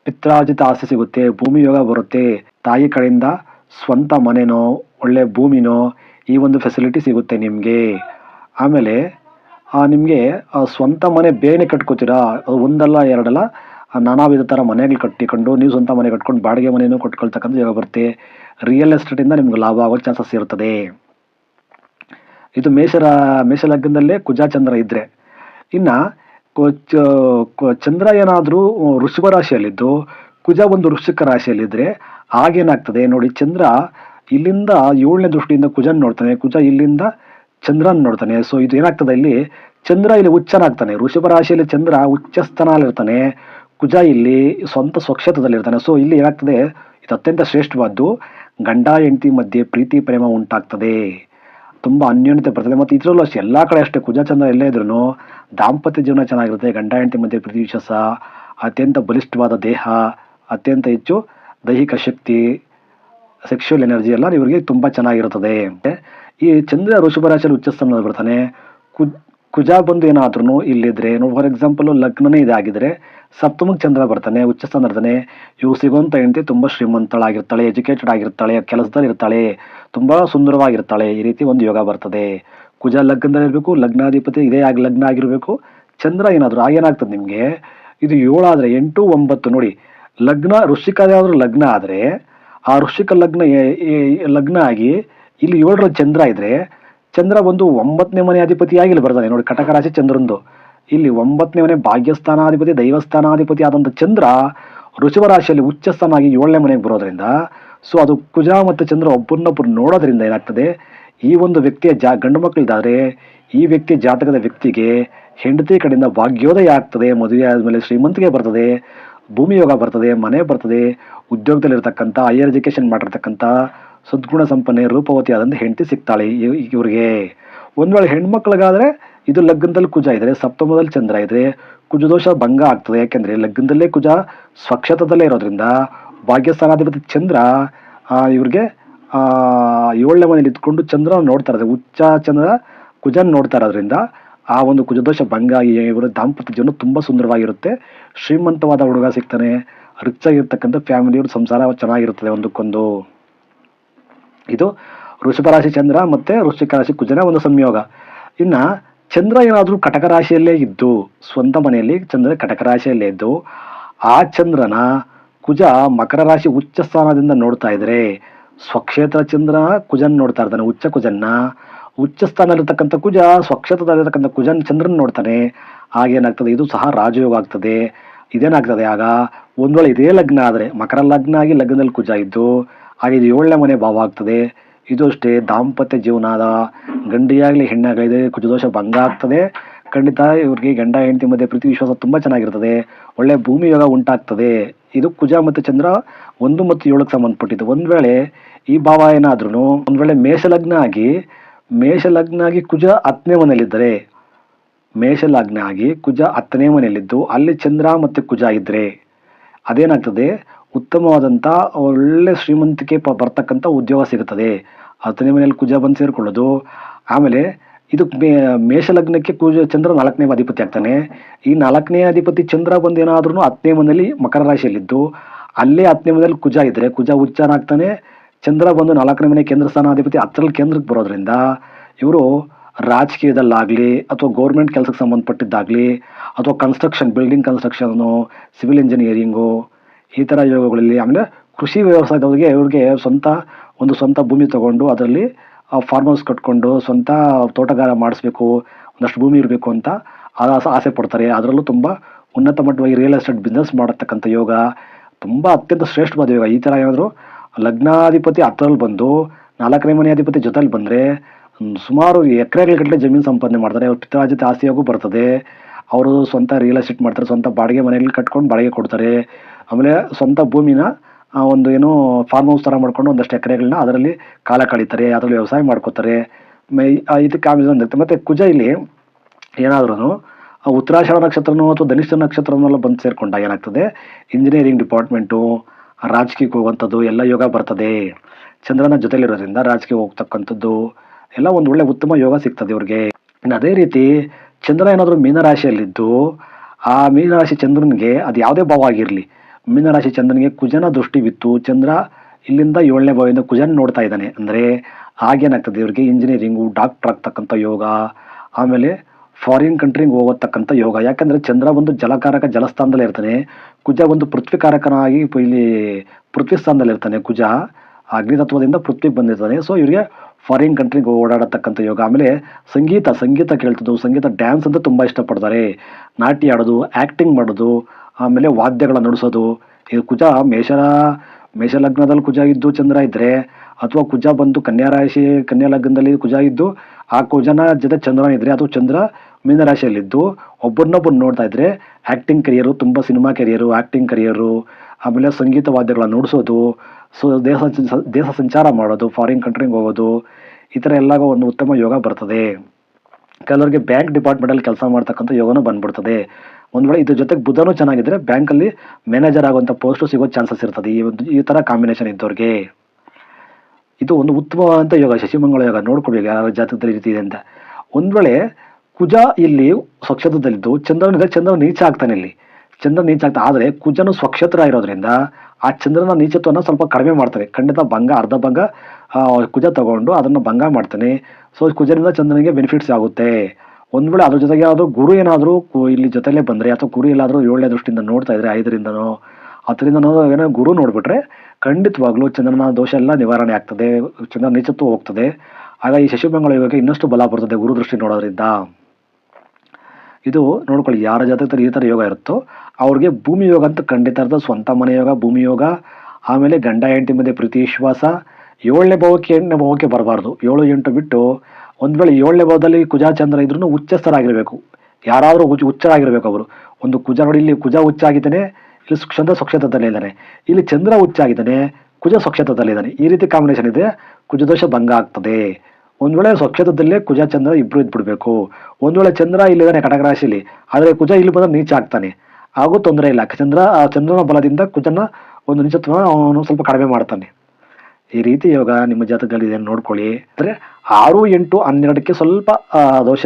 S1: ಪಿತ್ರಾರ್ಜಿತ ಆಸೆ ಸಿಗುತ್ತೆ, ಭೂಮಿ ಯೋಗ ಬರುತ್ತೆ. ತಾಯಿ ಕಡೆಯಿಂದ ಸ್ವಂತ ಮನೆನೋ, ಒಳ್ಳೆ ಭೂಮಿನೋ ಈ ಒಂದು ಫೆಸಿಲಿಟಿ ಸಿಗುತ್ತೆ ನಿಮಗೆ. ಆಮೇಲೆ ನಿಮಗೆ ಸ್ವಂತ ಮನೆ ಬೇನೆ ಕಟ್ಕೋತೀರಾ? ಒಂದಲ್ಲ, ಎರಡಲ್ಲ ನಾನಾ ವಿಧ ಥರ ಮನೆಗಳು ಕಟ್ಟಿಕೊಂಡು, ನೀವು ಸ್ವಂತ ಮನೆ ಕಟ್ಕೊಂಡು ಬಾಡಿಗೆ ಮನೆಯೂ ಕಟ್ಕೊಳ್ತಕ್ಕಂಥ ಯೋಗ ಬರುತ್ತೆ. ರಿಯಲ್ ಎಸ್ಟೇಟಿಂದ ನಿಮ್ಗೆ ಲಾಭ ಆಗೋ ಚಾನ್ಸಸ್ ಇರ್ತದೆ. ಇದು ಮೇಷರ ಮೇಷ ಲಗ್ನದಲ್ಲೇ ಕುಜ ಚಂದ್ರ ಇದ್ದರೆ ಇನ್ನು ಚಂದ್ರ ಏನಾದರೂ ವೃಷಭ ರಾಶಿಯಲ್ಲಿದ್ದು, ಕುಜ ಒಂದು ವೃಶ್ಚಿಕ ರಾಶಿಯಲ್ಲಿದ್ದರೆ ಆಗೇನಾಗ್ತದೆ ನೋಡಿ, ಚಂದ್ರ ಇಲ್ಲಿಂದ ಏಳನೇ ದೃಷ್ಟಿಯಿಂದ ಕುಜನ್ ನೋಡ್ತಾನೆ. ಕುಜ ಇಲ್ಲಿಂದ ಚಂದ್ರನ್ ನೋಡ್ತಾನೆ. ಸೊ ಇದು ಏನಾಗ್ತದೆ ಇಲ್ಲಿ? ಚಂದ್ರ ಇಲ್ಲಿ ಉಚ್ಚನಾಗ್ತಾನೆ ಋಷಭ ರಾಶಿಯಲ್ಲಿ ಚಂದ್ರ ಉಚ್ಚ ಸ್ಥಾನದಲ್ಲಿರ್ತಾನೆ ಕುಜ ಇಲ್ಲಿ ಸ್ವಂತ ಸ್ವಕ್ಷೇತ್ರದಲ್ಲಿರ್ತಾನೆ. ಸೊ ಇಲ್ಲಿ ಏನಾಗ್ತದೆ? ಇದು ಅತ್ಯಂತ ಶ್ರೇಷ್ಠವಾದ್ದು. ಗಂಡ, ಹೆಂಡತಿ ಮಧ್ಯೆ ಪ್ರೀತಿ, ಪ್ರೇಮ ಉಂಟಾಗ್ತದೆ. ತುಂಬ ಅನ್ಯೋನ್ಯತೆ ಬರ್ತದೆ. ಮತ್ತು ಇದರಲ್ಲೂ ಅಷ್ಟೇ, ಎಲ್ಲ ಕಡೆ ಅಷ್ಟೇ ಕುಜ, ಚಂದ್ರ ಎಲ್ಲೇ ಇದ್ರೂ ದಾಂಪತ್ಯ ಜೀವನ ಚೆನ್ನಾಗಿರುತ್ತೆ. ಗಂಡ, ಹೆಂಡತಿ ಮಧ್ಯೆ ಪ್ರೀತಿ, ವಿಶ್ವಾಸ, ಅತ್ಯಂತ ಬಲಿಷ್ಠವಾದ ದೇಹ, ಅತ್ಯಂತ ಹೆಚ್ಚು ದೈಹಿಕ ಶಕ್ತಿ ಸೆಕ್ಷುವಲ್ ಎನರ್ಜಿ ಎಲ್ಲ ಇವರಿಗೆ ತುಂಬ ಚೆನ್ನಾಗಿರುತ್ತದೆ. ಈ ಚಂದ್ರ ವೃಷಭ ರಾಶಿಯಲ್ಲಿ ಉಚ್ಚ ಸ್ಥಾನದಲ್ಲಿ ಬರ್ತಾನೆ ಕು ಕುಜ ಬಂದು ಏನಾದ್ರೂ ಇಲ್ಲಿದ್ರೆ ಫಾರ್ ಎಕ್ಸಾಂಪಲ್ ಲಗ್ನನೇ ಇದಾಗಿದ್ರೆ ಸಪ್ತಮಕ್ಕೆ ಚಂದ್ರ ಬರ್ತಾನೆ ಉಚ್ಚ ಸ್ಥಾನ ಇರ್ತಾನೆ ಇವು ಸಿಗುವಂಥ ಹೆಂಡತಿ ತುಂಬ ಶ್ರೀಮಂತಳಾಗಿರ್ತಾಳೆ, ಎಜುಕೇಟೆಡ್ ಆಗಿರ್ತಾಳೆ ಕೆಲಸದಲ್ಲಿ ಇರ್ತಾಳೆ ತುಂಬ ಸುಂದರವಾಗಿರ್ತಾಳೆ, ಈ ರೀತಿ ಒಂದು ಯೋಗ ಬರ್ತದೆ. ಕುಜ ಲಗ್ನದಲ್ಲಿ ಇರಬೇಕು ಲಗ್ನಾಧಿಪತಿ ಇದೇ ಆಗಿ, ಲಗ್ನ ಆಗಿರಬೇಕು, ಚಂದ್ರ ಏನಾದರೂ ಆಗೇನಾಗ್ತದೆ ನಿಮಗೆ? ಇದು ಏಳಾದರೆ ಎಂಟು, ಒಂಬತ್ತು ನೋಡಿ, ಲಗ್ನ ವೃಶ್ಚಿಕ ಯಾವ್ದಾದ್ರು ಲಗ್ನ ಆದರೆ, ಆ ಋಷಿಕ ಲಗ್ನ ಲಗ್ನ ಆಗಿ ಇಲ್ಲಿ ಏಳರ ಚಂದ್ರ ಇದ್ರೆ, ಚಂದ್ರ ಒಂದು ಒಂಬತ್ತನೇ ಮನೆ ಅಧಿಪತಿಯಾಗಿ ಇಲ್ಲಿ ಬರ್ತಾನೆ ನೋಡಿ, ಕಟಕ ರಾಶಿ ಚಂದ್ರಂದು. ಇಲ್ಲಿ ಒಂಬತ್ತನೇ ಮನೆ ಭಾಗ್ಯಸ್ಥಾನಾಧಿಪತಿ, ದೈವಸ್ಥಾನಾಧಿಪತಿ ಆದಂಥ ಚಂದ್ರ ಋಷಭ ರಾಶಿಯಲ್ಲಿ ಉಚ್ಚ ಸ್ಥಾನ ಆಗಿ ಏಳನೇ ಮನೆಗೆ ಬರೋದ್ರಿಂದ ಸೊ ಅದು ಕುಜ ಮತ್ತು ಚಂದ್ರ ಒಬ್ಬರನ್ನೊಬ್ಬರು ನೋಡೋದ್ರಿಂದ ಏನಾಗ್ತದೆ, ಈ ಒಂದು ವ್ಯಕ್ತಿಯ ಜಾ, ಗಂಡು ಮಕ್ಕಳಿದ್ದಾರೆ ಈ ವ್ಯಕ್ತಿಯ ಜಾತಕದ ವ್ಯಕ್ತಿಗೆ ಹೆಂಡತಿ ಕಡೆಯಿಂದ ಭಾಗ್ಯೋದಯ ಆಗ್ತದೆ, ಮದುವೆ ಆದಮೇಲೆ ಶ್ರೀಮಂತಿಗೆ ಬರ್ತದೆ ಭೂಮಿಯೋಗ ಬರ್ತದೆ, ಮನೆ ಬರ್ತದೆ, ಉದ್ಯೋಗದಲ್ಲಿರ್ತಕ್ಕಂಥ ಹೈಯರ್ ಎಜುಕೇಷನ್ ಮಾಡಿರ್ತಕ್ಕಂಥ ಸದ್ಗುಣ ಸಂಪನ್ನೆ ರೂಪವತಿ ಆದಂಥ ಹೆಂಡತಿ ಸಿಗ್ತಾಳೆ ಇವರಿಗೆ. ಒಂದ್ ವೇಳೆ ಹೆಣ್ಮಕ್ಳಿಗಾದ್ರೆ ಇದು ಲಗ್ನದಲ್ಲಿ ಕುಜ ಇದ್ರೆ ಸಪ್ತಮದಲ್ಲಿ ಚಂದ್ರ ಇದ್ರೆ ಕುಜದೋಷ ಭಂಗ ಆಗ್ತದೆ. ಯಾಕೆಂದ್ರೆ ಲಗ್ನದಲ್ಲೇ ಕುಜ ಸ್ವಕ್ಷತದಲ್ಲೇ ಇರೋದ್ರಿಂದ ಭಾಗ್ಯಸ್ಥಾನಾಧಿಪತಿ ಚಂದ್ರ ಇವ್ರಿಗೆ ಏಳನೇ ಮನೇಲಿ ಇದ್ಕೊಂಡು ಚಂದ್ರ ನೋಡ್ತಾ ಇರೋದು. ಉಚ್ಚ ಚಂದ್ರ ಕುಜನ್ ನೋಡ್ತಾ ಇರೋದ್ರಿಂದ ಆ ಒಂದು ಕುಜದೋಷ ಭಂಗ ಇವರ ದಾಂಪತ್ಯ ಜೀವನ ತುಂಬ ಸುಂದರವಾಗಿರುತ್ತೆ. ಶ್ರೀಮಂತವಾದ ಹುಡುಗ ಸಿಗ್ತಾನೆ. ರಿಚ್ ಆಗಿರ್ತಕ್ಕಂಥ ಫ್ಯಾಮಿಲಿಯವ್ರ ಸಂಸಾರ ಚೆನ್ನಾಗಿರುತ್ತದೆ ಒಂದಕ್ಕೊಂದು. ಇದು ವೃಷಭ ರಾಶಿ ಚಂದ್ರ ಮತ್ತೆ ವೃಶ್ಚಿಕ ರಾಶಿ ಕುಜನ ಒಂದು ಸಂಯೋಗ. ಇನ್ನ ಚಂದ್ರ ಏನಾದರೂ ಕಟಕ ರಾಶಿಯಲ್ಲೇ ಇದ್ದು, ಸ್ವಂತ ಮನೆಯಲ್ಲಿ ಚಂದ್ರ ಕಟಕ ರಾಶಿಯಲ್ಲೇ ಇದ್ದು, ಆ ಚಂದ್ರನ ಕುಜ ಮಕರ ರಾಶಿ ಉಚ್ಚ ಸ್ಥಾನದಿಂದ ನೋಡ್ತಾ ಇದ್ರೆ, ಸ್ವಕ್ಷೇತ್ರ ಚಂದ್ರ ಕುಜನ್ ನೋಡ್ತಾ ಇರ್ತಾನೆ, ಉಚ್ಚ ಕುಜನ್ನ. ಉಚ್ಚ ಸ್ಥಾನದಲ್ಲಿರ್ತಕ್ಕಂಥ ಕುಜ ಸ್ವಕ್ಷೇತ್ರದಲ್ಲಿರ್ತಕ್ಕಂಥ ಕುಜನ್ ಚಂದ್ರನ್ ನೋಡ್ತಾನೆ. ಆಗೇನಾಗ್ತದೆ ಇದು ಸಹ ರಾಜಯೋಗ ಆಗ್ತದೆ. ಇದೇನಾಗ್ತದೆ? ಆಗ ಒಂದು ವೇಳೆ ಇದೇ ಲಗ್ನ ಆದರೆ, ಮಕರ ಲಗ್ನ ಆಗಿ ಲಗ್ನದಲ್ಲಿ ಕುಜ ಇದ್ದು ಹಾಗೆ ಇದು ಏಳನೇ ಮನೆ ಭಾವ ಆಗ್ತದೆ. ಇದು ಅಷ್ಟೇ ದಾಂಪತ್ಯ ಜೀವನದ ಗಂಡಿಯಾಗಲಿ ಹೆಣ್ಣಾಗಲಿ ಕುಜದೋಷ ಭಂಗ ಆಗ್ತದೆ. ಖಂಡಿತ ಇವ್ರಿಗೆ ಗಂಡ, ಹೆಂಡತಿ ಮಧ್ಯೆ ಪ್ರೀತಿ ವಿಶ್ವಾಸ ತುಂಬ ಚೆನ್ನಾಗಿರ್ತದೆ. ಒಳ್ಳೆ ಭೂಮಿ ಯೋಗ ಉಂಟಾಗ್ತದೆ. ಇದು ಕುಜ ಮತ್ತು ಚಂದ್ರ ಒಂದು ಮತ್ತು ಏಳಕ್ಕೆ ಸಂಬಂಧಪಟ್ಟಿದ್ದು. ಒಂದು ವೇಳೆ ಈ ಭಾವ ಏನಾದ್ರೂ ಒಂದು ವೇಳೆ ಮೇಷಲಗ್ನ ಆಗಿ ಮೇಷಲಗ್ನ ಆಗಿ ಕುಜ ಹತ್ತನೇ ಮನೆಯಲ್ಲಿದ್ದರೆ, ಮೇಷಲಗ್ನ ಆಗಿ ಕುಜ ಹತ್ತನೇ ಮನೆಯಲ್ಲಿದ್ದು, ಅಲ್ಲಿ ಚಂದ್ರ ಮತ್ತು ಕುಜ ಇದ್ದರೆ ಅದೇನಾಗ್ತದೆ? ಉತ್ತಮವಾದಂಥ ಒಳ್ಳೆ ಶ್ರೀಮಂತಿಕೆ ಬರ್ತಕ್ಕಂಥ ಉದ್ಯೋಗ ಸಿಗುತ್ತದೆ. ಹತ್ತನೇ ಮನೆಯಲ್ಲಿ ಕುಜ ಬಂದು ಸೇರಿಕೊಳ್ಳೋದು. ಆಮೇಲೆ ಇದು ಮೇ ಲಗ್ನಕ್ಕೆ ಕುಜ, ಚಂದ್ರ ನಾಲ್ಕನೇ ಅಧಿಪತಿ ಆಗ್ತಾನೆ. ಈ ನಾಲ್ಕನೇ ಅಧಿಪತಿ ಚಂದ್ರ ಬಂದು ಏನಾದ್ರೂ ಹತ್ತನೇ ಮನೆಯಲ್ಲಿ ಮಕರ ರಾಶಿಯಲ್ಲಿದ್ದು, ಅಲ್ಲೇ ಹತ್ತನೇ ಮನೆಯಲ್ಲಿ ಕುಜ ಇದ್ದರೆ ಕುಜ ಉಚ್ಚಾರ ಆಗ್ತಾನೆ. ಚಂದ್ರ ಬಂದು ನಾಲ್ಕನೇ ಮನೆ ಕೇಂದ್ರ ಸ್ಥಾನಾಧಿಪತಿ ಹತ್ತರಲ್ಲಿ ಕೇಂದ್ರಕ್ಕೆ ಬರೋದ್ರಿಂದ ಇವರು ರಾಜಕೀಯದಲ್ಲಾಗಲಿ ಅಥವಾ ಗೌರ್ಮೆಂಟ್ ಕೆಲಸಕ್ಕೆ ಸಂಬಂಧಪಟ್ಟಿದ್ದಾಗಲಿ ಅಥವಾ ಕನ್ಸ್ಟ್ರಕ್ಷನ್ ಬಿಲ್ಡಿಂಗ್ ಕನ್ಸ್ಟ್ರಕ್ಷನ್ನು ಸಿವಿಲ್ ಇಂಜಿನಿಯರಿಂಗು ಈ ಥರ ಯೋಗಗಳಲ್ಲಿ ಆಮೇಲೆ ಕೃಷಿ ವ್ಯವಸಾಯದವ್ರಿಗೆ ಇವ್ರಿಗೆ ಸ್ವಂತ ಒಂದು ಸ್ವಂತ ಭೂಮಿ ತಗೊಂಡು ಅದರಲ್ಲಿ ಫಾರ್ಮ್ ಹೌಸ್ ಕಟ್ಕೊಂಡು ಸ್ವಂತ ತೋಟಗಾರ ಮಾಡಿಸ್ಬೇಕು, ಒಂದಷ್ಟು ಭೂಮಿ ಇರಬೇಕು ಅಂತ ಆಸ, ಆಸೆ ಪಡ್ತಾರೆ. ಅದರಲ್ಲೂ ತುಂಬ ಉನ್ನತ ಮಟ್ಟವಾಗಿ ರಿಯಲ್ ಎಸ್ಟೇಟ್ ಬಿಸ್ನೆಸ್ ಮಾಡತಕ್ಕಂಥ ಯೋಗ ತುಂಬ ಅತ್ಯಂತ ಶ್ರೇಷ್ಠವಾದ ಯೋಗ. ಈ ಥರ ಏನಾದರೂ ಲಗ್ನಾಧಿಪತಿ ಹತ್ತರಲ್ಲಿ ಬಂದು, ನಾಲ್ಕನೇ ಮನೆ ಅಧಿಪತಿ ಜೊತೆಲಿ ಬಂದರೆ ಸುಮಾರು ಎಕರೆಗಳ ಗಟ್ಟಲೆ ಜಮೀನು ಸಂಪಾದನೆ ಮಾಡ್ತಾರೆ. ಅವ್ರ ಪಿತಾರ್ಜಿತ ಆಸ್ತಿಯಾಗೂ ಬರ್ತದೆ. ಅವರು ಸ್ವಂತ ರಿಯಲ್ ಎಸ್ಟೇಟ್ ಮಾಡ್ತಾರೆ, ಸ್ವಂತ ಬಾಡಿಗೆ ಮನೆಯಲ್ಲಿ ಕಟ್ಕೊಂಡು ಬಾಡಿಗೆ ಕೊಡ್ತಾರೆ. ಆಮೇಲೆ ಸ್ವಂತ ಭೂಮಿನ ಒಂದು ಏನೋ ಫಾರ್ಮ್ ಹೌಸ್ ಥರ ಮಾಡ್ಕೊಂಡು ಒಂದಷ್ಟು ಎಕರೆಗಳನ್ನ ಅದರಲ್ಲಿ ಕಾಲ ಕಳೀತಾರೆ, ಅದರಲ್ಲಿ ವ್ಯವಸಾಯ ಮಾಡ್ಕೋತಾರೆ. ಮೈ ಇದಕ್ಕೆ ಒಂದು ಮತ್ತೆ ಕುಜ ಇಲ್ಲಿ ಏನಾದ್ರೂ ಉತ್ತರಾಷಾಢ ನಕ್ಷತ್ರನೋ ಅಥವಾ ಧನಿಷ್ಠ ನಕ್ಷತ್ರನೆಲ್ಲ ಬಂದು ಸೇರಿಕೊಂಡಾಗ ಏನಾಗ್ತದೆ? ಇಂಜಿನಿಯರಿಂಗ್ ಡಿಪಾರ್ಟ್ಮೆಂಟು ರಾಜಕೀಯಕ್ಕೆ ಹೋಗುವಂಥದ್ದು, ಎಲ್ಲ ಯೋಗ ಬರ್ತದೆ. ಚಂದ್ರನ ಜೊತೆಲಿರೋದ್ರಿಂದ ರಾಜಕೀಯ ಹೋಗ್ತಕ್ಕಂಥದ್ದು, ಎಲ್ಲ ಒಂದು ಒಳ್ಳೆ ಉತ್ತಮ ಯೋಗ ಸಿಗ್ತದೆ ಇವ್ರಿಗೆ. ಇನ್ನು ಅದೇ ರೀತಿ ಚಂದ್ರ ಏನಾದರೂ ಮೀನರಾಶಿಯಲ್ಲಿದ್ದು, ಆ ಮೀನರಾಶಿ ಚಂದ್ರನಿಗೆ ಅದು ಯಾವುದೇ ಭಾವ ಆಗಿರಲಿ. ಮೀನರಾಶಿ ಚಂದ್ರನಿಗೆ ಕುಜನ ದೃಷ್ಟಿ ಬಿತ್ತು ಚಂದ್ರ ಇಲ್ಲಿಂದ ಏಳನೇ ಭಾವದಿಂದ ಕುಜನ್ ನೋಡ್ತಾ ಇದ್ದಾನೆ. ಅಂದರೆ ಆಗೇನಾಗ್ತದೆ ಇವರಿಗೆ ಇಂಜಿನಿಯರಿಂಗು ಡಾಕ್ಟರ್ ಆಗ್ತಕ್ಕಂಥ ಯೋಗ, ಆಮೇಲೆ ಫಾರಿನ್ ಕಂಟ್ರಿಗೆ ಹೋಗತಕ್ಕಂಥ ಯೋಗ. ಯಾಕಂದರೆ ಚಂದ್ರ ಒಂದು ಜಲಕಾರಕ ಜಲಸ್ಥಾನದಲ್ಲಿ ಇರ್ತಾನೆ. ಕುಜ ಒಂದು ಪೃಥ್ವಿಕಾರಕನಾಗಿ ಇಲ್ಲಿ ಪೃಥ್ವಿ ಸ್ಥಾನದಲ್ಲಿ ಇರ್ತಾನೆ ಕುಜ. ಅಗ್ನಿತತ್ವದಿಂದ ಪೃಥ್ವಿಗೆ ಬಂದಿರ್ತಾನೆ. ಸೊ ಇವರಿಗೆ ಫಾರಿನ್ ಕಂಟ್ರಿಗೆ ಓಡಾಡತಕ್ಕಂಥ ಯೋಗ. ಆಮೇಲೆ ಸಂಗೀತ ಸಂಗೀತ ಕೇಳ್ತಿದ್ದು, ಸಂಗೀತ ಡ್ಯಾನ್ಸ್ ಅಂತ ತುಂಬ ಇಷ್ಟಪಡ್ತಾರೆ. ನಾಟಿ ಆಡೋದು ಆ್ಯಕ್ಟಿಂಗ್ ಮಾಡೋದು, ಆಮೇಲೆ ವಾದ್ಯಗಳ ನುಡಿಸೋದು. ಇದು ಕುಜ ಮೇಷ ಮೇಷ ಲಗ್ನದಲ್ಲಿ ಕುಜ ಇದ್ದು ಚಂದ್ರ ಇದ್ದರೆ ಅಥವಾ ಕುಜ ಬಂದು ಕನ್ಯಾ ರಾಶಿ ಕನ್ಯಾ ಲಗ್ನದಲ್ಲಿ ಕುಜ ಇದ್ದು, ಆ ಕುಜನ ಜೊತೆ ಚಂದ್ರನ ಇದ್ದರೆ ಅಥವಾ ಚಂದ್ರ ಮೀನ ರಾಶಿಯಲ್ಲಿದ್ದು ಒಬ್ಬರನ್ನೊಬ್ಬರು ನೋಡ್ತಾ ಇದ್ದರೆ ಆ್ಯಕ್ಟಿಂಗ್ ಕರಿಯರು ತುಂಬ ಸಿನಿಮಾ ಕೆರಿಯರು ಆ್ಯಕ್ಟಿಂಗ್ ಕರಿಯರು ಆಮೇಲೆ ಸಂಗೀತ ವಾದ್ಯಗಳನ್ನ ನುಡಿಸೋದು ಸೊ ದೇಶ ದೇಶ ಸಂಚಾರ ಮಾಡೋದು ಫಾರಿನ್ ಕಂಟ್ರಿಗೆ ಹೋಗೋದು, ಈ ಥರ ಎಲ್ಲ ಒಂದು ಉತ್ತಮ ಯೋಗ ಬರ್ತದೆ. ಕೆಲವರಿಗೆ ಬ್ಯಾಂಕ್ ಡಿಪಾರ್ಟ್ಮೆಂಟಲ್ಲಿ ಕೆಲಸ ಮಾಡ್ತಕ್ಕಂಥ ಯೋಗನೂ ಬಂದ್ಬಿಡ್ತದೆ. ಒಂದು ವೇಳೆ ಇದ್ರ ಜೊತೆಗೆ ಬುಧನೂ ಚೆನ್ನಾಗಿದ್ದರೆ ಬ್ಯಾಂಕಲ್ಲಿ ಮ್ಯಾನೇಜರ್ ಆಗುವಂಥ ಪೋಸ್ಟು ಸಿಗೋ ಚಾನ್ಸಸ್ ಇರ್ತದೆ. ಈ ಒಂದು, ಈ ಥರ ಕಾಂಬಿನೇಷನ್ ಇದ್ದವ್ರಿಗೆ ಇದು ಒಂದು ಉತ್ತಮವಾದಂಥ ಯೋಗ, ಶಶಿಮಂಗಳ ಯೋಗ. ನೋಡ್ಕೊಳ್ಬೇಕು ಯಾರ ಜಾತಕದಲ್ಲಿ ರೀತಿ ಇದೆ ಅಂತ. ಒಂದು ವೇಳೆ ಕುಜ ಇಲ್ಲಿ ಸ್ವಕ್ಷೇತ್ರದಲ್ಲಿದ್ದು ಚಂದ್ರನಿದೆ ಚಂದ್ರ ನೀಚ ಆಗ್ತಾನೆ ಇಲ್ಲಿ. ಚಂದ್ರ ನೀಚ ಆಗ್ತಾ ಆದರೆ ಕುಜನು ಸ್ವಕ್ಷೇತ್ರ ಇರೋದ್ರಿಂದ ಆ ಚಂದ್ರನ ನೀಚತ್ವನ ಸ್ವಲ್ಪ ಕಡಿಮೆ ಮಾಡ್ತಾರೆ ಖಂಡಿತ ಭಂಗ, ಅರ್ಧ ಭಂಗ ಕುಜ ತಗೊಂಡು ಅದನ್ನು ಭಂಗ ಮಾಡ್ತಾನೆ. ಸೊ ಕುಜನಿಂದ ಚಂದ್ರನಿಗೆ ಬೆನಿಫಿಟ್ಸ್ ಆಗುತ್ತೆ. ಒಂದು ವೇಳೆ ಅದ್ರ ಜೊತೆಗೆ ಯಾವುದು ಗುರು ಏನಾದರೂ ಇಲ್ಲಿ ಜೊತೆಲೇ ಬಂದರೆ ಅಥವಾ ಗುರು ಎಲ್ಲಾದರೂ ಏಳನೇ ದೃಷ್ಟಿಯಿಂದ ನೋಡ್ತಾ ಇದ್ರೆ ಐದರಿಂದನೋ ಹತ್ತರಿಂದನೋ ಏನೋ ಗುರು ನೋಡಿಬಿಟ್ರೆ ಖಂಡಿತವಾಗ್ಲೂ ಚಂದ್ರನ ದೋಷ ಎಲ್ಲ ನಿವಾರಣೆ ಆಗ್ತದೆ. ಚಂದ್ರ ನೀಚತ್ವ ಹೋಗ್ತದೆ. ಆಗ ಈ ಶಶಿಮಂಗಳ ಯೋಗಕ್ಕೆ ಇನ್ನಷ್ಟು ಬಲ ಬರ್ತದೆ ಗುರು ದೃಷ್ಟಿ ನೋಡೋದ್ರಿಂದ. ಇದು ನೋಡ್ಕೊಳ್ಳಿ, ಯಾರ ಜಾತಕದಲ್ಲಿ ಈ ಥರ ಯೋಗ ಇರುತ್ತೋ ಅವ್ರಿಗೆ ಭೂಮಿ ಯೋಗ ಅಂತ ಖಂಡಿತ ಇರ್ತದೆ ಸ್ವಂತ ಮನೆ ಯೋಗ, ಭೂಮಿ ಯೋಗ, ಆಮೇಲೆ ಗಂಡ ಹೆಂಡತಿ ಮಧ್ಯೆ ಪ್ರೀತಿ ವಿಶ್ವಾಸ, ಏಳನೇ ಭಾವಕ್ಕೆ ಎಂಟನೇ ಭಾವಕ್ಕೆ ಬರಬಾರ್ದು. ಏಳು ಎಂಟು ಬಿಟ್ಟು ಒಂದು ವೇಳೆ ಏಳನೇ ಭಾವದಲ್ಲಿ ಕುಜ ಚಂದ್ರ ಇದ್ರೂ ಉಚ್ಚಸ್ಥರಾಗಿರಬೇಕು. ಯಾರಾದರೂ ಉಚ್ಚ ಹುಚ್ಚರಾಗಿರ್ಬೇಕು ಅವರು. ಒಂದು ಕುಜ ನೋಡಿ, ಇಲ್ಲಿ ಕುಜ ಹುಚ್ಚಾಗಿದ್ದಾನೆ ಇಲ್ಲಿ ಚಂದ್ರ ಇದ್ದಾನೆ. ಇಲ್ಲಿ ಚಂದ್ರ ಹುಚ್ಚಾಗಿದ್ದಾನೆ ಕುಜ ಇದ್ದಾನೆ. ಈ ರೀತಿ ಕಾಂಬಿನೇಷನ್ ಇದೆ, ಕುಜದೋಷ ಭಂಗ ಆಗ್ತದೆ. ಒಂದು ವೇಳೆ ಸ್ವಕ್ಷೇತ್ರದಲ್ಲೇ ಕುಜ ಚಂದ್ರ ಇಬ್ಬರು ಇದ್ಬಿಡ್ಬೇಕು. ಒಂದು ವೇಳೆ ಚಂದ್ರ ಇಲ್ಲಿದ್ದಾನೆ ಕಟಕ ರಾಶಿಯಲ್ಲಿ ಆದರೆ ಕುಜ ಇಲ್ಲಿ ಬಂದ್ರೆ ನೀಚ ಆಗ್ತಾನೆ ಹಾಗೂ ತೊಂದರೆ ಇಲ್ಲ. ಚಂದ್ರ, ಆ ಚಂದ್ರನ ಬಲದಿಂದ ಕುಜನ ಒಂದು ನಿಜತ್ವ ಅವನು ಸ್ವಲ್ಪ ಕಡಿಮೆ ಮಾಡ್ತಾನೆ. ಈ ರೀತಿ ಯೋಗ ನಿಮ್ಮ ಜಾತಕದಲ್ಲಿ ಇದೆ ನೋಡ್ಕೊಳ್ಳಿ. ಅಂದ್ರೆ ಆರು ಎಂಟು ಹನ್ನೆರಡಕ್ಕೆ ಸ್ವಲ್ಪ ದೋಷ,